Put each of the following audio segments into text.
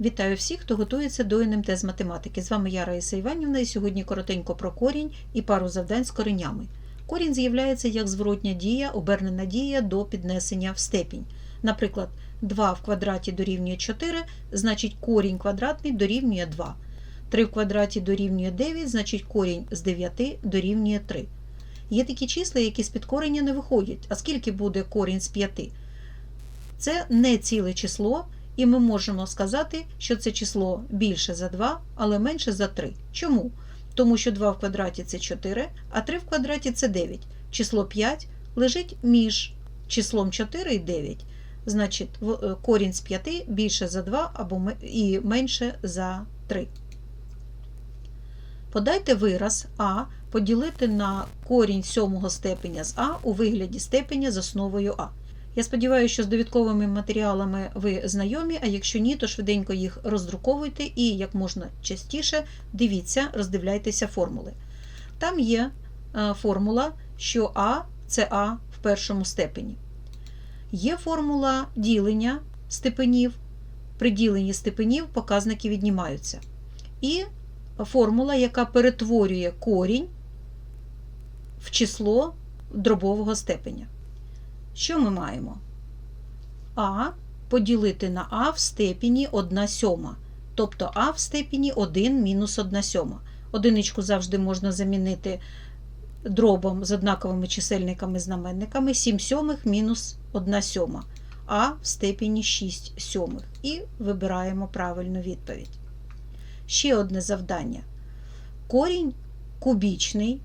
Вітаю всіх, хто готується до НМТ з математики. З вами я Раїса Іванівна і сьогодні коротенько про корінь і пару завдань з коренями. Корінь з'являється як зворотня дія, обернена дія до піднесення в степінь. Наприклад, 2 в квадраті дорівнює 4, значить корінь квадратний дорівнює 2. 3 в квадраті дорівнює 9, значить корінь з 9 дорівнює 3. Є такі числа, які з підкорення не виходять. А скільки буде корінь з 5? Це не ціле число, і ми можемо сказати, що це число більше за 2, але менше за 3. Чому? Тому що 2 в квадраті це 4, а 3 в квадраті це 9. Число 5 лежить між числом 4 і 9. Значить, е, корінь з 5 більше за 2 або і менше за 3. Подайте вираз А поділити на корінь сьомого степеня з А у вигляді степеня з основою А. Я сподіваюся, що з довідковими матеріалами ви знайомі, а якщо ні, то швиденько їх роздруковуйте і як можна частіше дивіться, роздивляйтеся формули. Там є е, формула, що А це А в першому степені. Є формула ділення степенів. При діленні степенів показники віднімаються. І формула, яка перетворює корінь в число дробового степеня. Що ми маємо? А поділити на А в степені 1 сьома. Тобто А в степені 1 мінус 1 сьома. Одиничку завжди можна замінити дробом з однаковими чисельниками знаменниками 7 сьомих мінус 1 сьома. А в степені 6 сьомих. І вибираємо правильну відповідь. Ще одне завдання. Корінь кубічний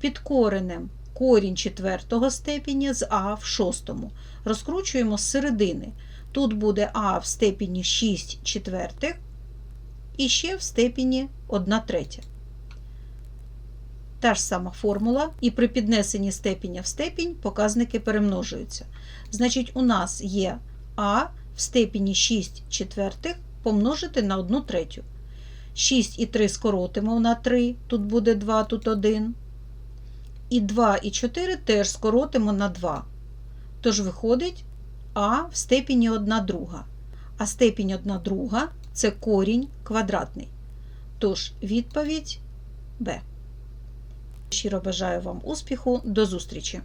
під коренем корінь четвертого степеня з А в шостому. Розкручуємо з середини. Тут буде А в степені 6 четвертих і ще в степені 1 третя. Та ж сама формула, і при піднесенні степеня в степінь показники перемножуються. Значить, у нас є А в степені 6 четвертих помножити на 1 третю. 6 і 3 скоротимо на 3, тут буде 2, тут 1. І 2 і 4 теж скоротимо на 2. Тож виходить А в степені 1 друга. А степінь 1 друга це корінь квадратний. Тож відповідь Б. Щиро бажаю вам успіху. До зустрічі!